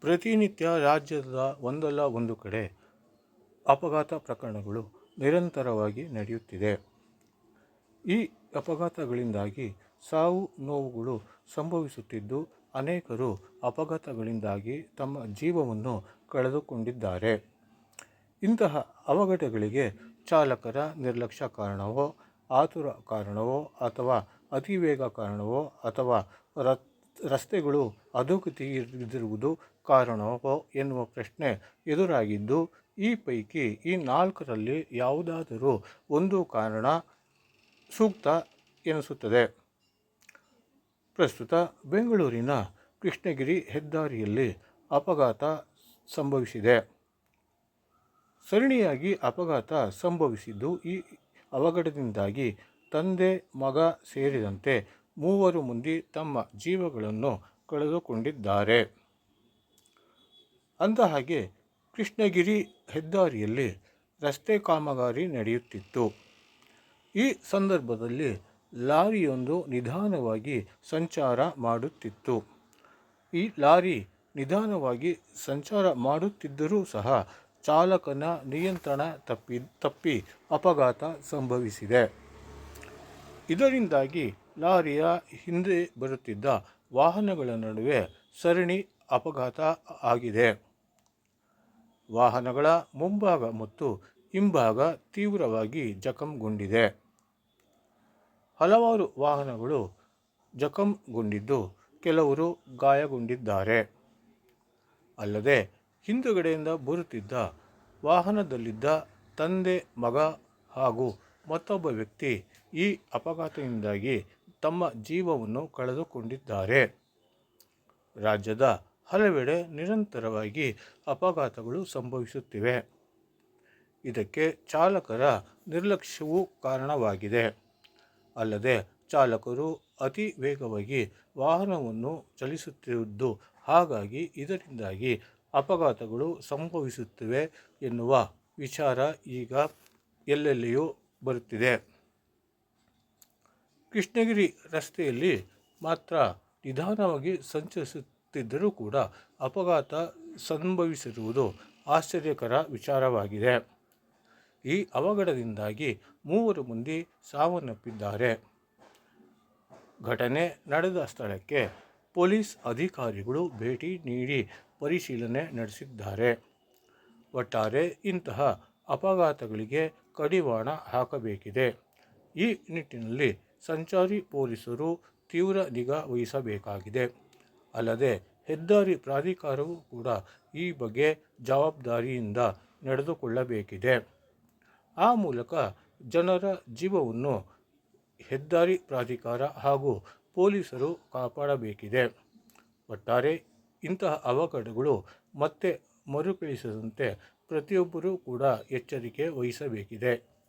ಪ್ರತಿನಿತ್ಯ ರಾಜ್ಯದ ಒಂದಲ್ಲ ಒಂದು ಕಡೆ ಅಪಘಾತ ಪ್ರಕರಣಗಳು ನಿರಂತರವಾಗಿ ನಡೆಯುತ್ತಿದೆ. ಈ ಅಪಘಾತಗಳಿಂದಾಗಿ ಸಾವು ನೋವುಗಳು ಸಂಭವಿಸುತ್ತಿದ್ದು, ಅನೇಕರು ಅಪಘಾತಗಳಿಂದಾಗಿ ತಮ್ಮ ಜೀವವನ್ನು ಕಳೆದುಕೊಂಡಿದ್ದಾರೆ. ಇಂತಹ ಅವಘಡಗಳಿಗೆ ಚಾಲಕರ ನಿರ್ಲಕ್ಷ್ಯ ಕಾರಣವೋ, ಆತುರ ಕಾರಣವೋ ಅಥವಾ ಅತಿವೇಗ ಕಾರಣವೋ ಅಥವಾ ರ- ರಸ್ತೆಗಳು ಹದಗೆಟ್ಟಿರುವುದು ಕಾರಣವೋ ಎನ್ನುವ ಪ್ರಶ್ನೆ ಎದುರಾಗಿದ್ದು, ಈ ಪೈಕಿ ಈ ನಾಲ್ಕರಲ್ಲಿ ಯಾವುದಾದರೂ ಒಂದು ಕಾರಣ ಸೂಕ್ತ ಎನಿಸುತ್ತದೆ. ಪ್ರಸ್ತುತ ಬೆಂಗಳೂರಿನ ಕೃಷ್ಣಗಿರಿ ಹೆದ್ದಾರಿಯಲ್ಲಿ ಅಪಘಾತ ಸಂಭವಿಸಿದೆ. ಸರಣಿಯಾಗಿ ಅಪಘಾತ ಸಂಭವಿಸಿದ್ದು ಈ ಅವಘಡದಿಂದಾಗಿ ತಂದೆ, ಮಗ ಸೇರಿದಂತೆ ಮೂವರು ಮಂದಿ ತಮ್ಮ ಜೀವಗಳನ್ನು ಕಳೆದುಕೊಂಡಿದ್ದಾರೆ. ಅಂದಹಾಗೆ ಕೃಷ್ಣಗಿರಿ ಹೆದ್ದಾರಿಯಲ್ಲಿ ರಸ್ತೆ ಕಾಮಗಾರಿ ನಡೆಯುತ್ತಿತ್ತು. ಈ ಸಂದರ್ಭದಲ್ಲಿ ಲಾರಿಯೊಂದು ನಿಧಾನವಾಗಿ ಸಂಚಾರ ಮಾಡುತ್ತಿತ್ತು. ಈ ಲಾರಿ ನಿಧಾನವಾಗಿ ಸಂಚಾರ ಮಾಡುತ್ತಿದ್ದರೂ ಸಹ ಚಾಲಕನ ನಿಯಂತ್ರಣ ತಪ್ಪಿ ತಪ್ಪಿ ಅಪಘಾತ ಸಂಭವಿಸಿದೆ. ಇದರಿಂದಾಗಿ ಲಾರಿಯ ಹಿಂದೆ ಬರುತ್ತಿದ್ದ ವಾಹನಗಳ ನಡುವೆ ಸರಣಿ ಅಪಘಾತ ಆಗಿದೆ. ವಾಹನಗಳ ಮುಂಭಾಗ ಮತ್ತು ಹಿಂಭಾಗ ತೀವ್ರವಾಗಿ ಜಖಂಗೊಂಡಿದೆ. ಹಲವಾರು ವಾಹನಗಳು ಜಖಂಗೊಂಡಿದ್ದು ಕೆಲವರು ಗಾಯಗೊಂಡಿದ್ದಾರೆ. ಅಲ್ಲದೆ, ಹಿಂದುಗಡೆಯಿಂದ ಬರುತ್ತಿದ್ದ ವಾಹನದಲ್ಲಿದ್ದ ತಂದೆ, ಮಗ ಹಾಗೂ ಮತ್ತೊಬ್ಬ ವ್ಯಕ್ತಿ ಈ ಅಪಘಾತದಿಂದಾಗಿ ತಮ್ಮ ಜೀವವನ್ನು ಕಳೆದುಕೊಂಡಿದ್ದಾರೆ. ರಾಜ್ಯದ ಹಲವೆಡೆ ನಿರಂತರವಾಗಿ ಅಪಘಾತಗಳು ಸಂಭವಿಸುತ್ತಿವೆ. ಇದಕ್ಕೆ ಚಾಲಕರ ನಿರ್ಲಕ್ಷ್ಯವೂ ಕಾರಣವಾಗಿದೆ. ಅಲ್ಲದೆ ಚಾಲಕರು ಅತಿ ವೇಗವಾಗಿ ವಾಹನವನ್ನು ಚಲಿಸುತ್ತಿದ್ದು, ಹಾಗಾಗಿ ಇದರಿಂದಾಗಿ ಅಪಘಾತಗಳು ಸಂಭವಿಸುತ್ತಿವೆ ಎನ್ನುವ ವಿಚಾರ ಈಗ ಎಲ್ಲೆಲ್ಲಿಯೂ ಬರುತ್ತಿದೆ. ಕೃಷ್ಣಗಿರಿ ರಸ್ತೆಯಲ್ಲಿ ಮಾತ್ರ ನಿಧಾನವಾಗಿ ಸಂಚರಿಸುತ್ತಿದ್ದರೂ ಕೂಡ ಅಪಘಾತ ಸಂಭವಿಸಿರುವುದು ಆಶ್ಚರ್ಯಕರ ವಿಚಾರವಾಗಿದೆ. ಈ ಅವಘಡದಿಂದಾಗಿ ಮೂವರು ಮಂದಿ ಸಾವನ್ನಪ್ಪಿದ್ದಾರೆ. ಘಟನೆ ನಡೆದ ಸ್ಥಳಕ್ಕೆ ಪೊಲೀಸ್ ಅಧಿಕಾರಿಗಳು ಭೇಟಿ ನೀಡಿ ಪರಿಶೀಲನೆ ನಡೆಸಿದ್ದಾರೆ. ಒಟ್ಟಾರೆ ಇಂತಹ ಅಪಘಾತಗಳಿಗೆ ಕಡಿವಾಣ ಹಾಕಬೇಕಿದೆ. ಈ ನಿಟ್ಟಿನಲ್ಲಿ ಸಂಚಾರಿ ಪೊಲೀಸರು ತೀವ್ರ ನಿಗಾ ವಹಿಸಬೇಕಾಗಿದೆ. ಅಲ್ಲದೆ, ಹೆದ್ದಾರಿ ಪ್ರಾಧಿಕಾರವು ಕೂಡ ಈ ಬಗ್ಗೆ ಜವಾಬ್ದಾರಿಯಿಂದ ನಡೆದುಕೊಳ್ಳಬೇಕಿದೆ. ಆ ಮೂಲಕ ಜನರ ಜೀವವನ್ನು ಹೆದ್ದಾರಿ ಪ್ರಾಧಿಕಾರ ಹಾಗೂ ಪೊಲೀಸರು ಕಾಪಾಡಬೇಕಿದೆ. ಒಟ್ಟಾರೆ, ಇಂತಹ ಅವಘಡಗಳು ಮತ್ತೆ ಮರುಕಳಿಸದಂತೆ ಪ್ರತಿಯೊಬ್ಬರೂ ಕೂಡ ಎಚ್ಚರಿಕೆ ವಹಿಸಬೇಕಿದೆ.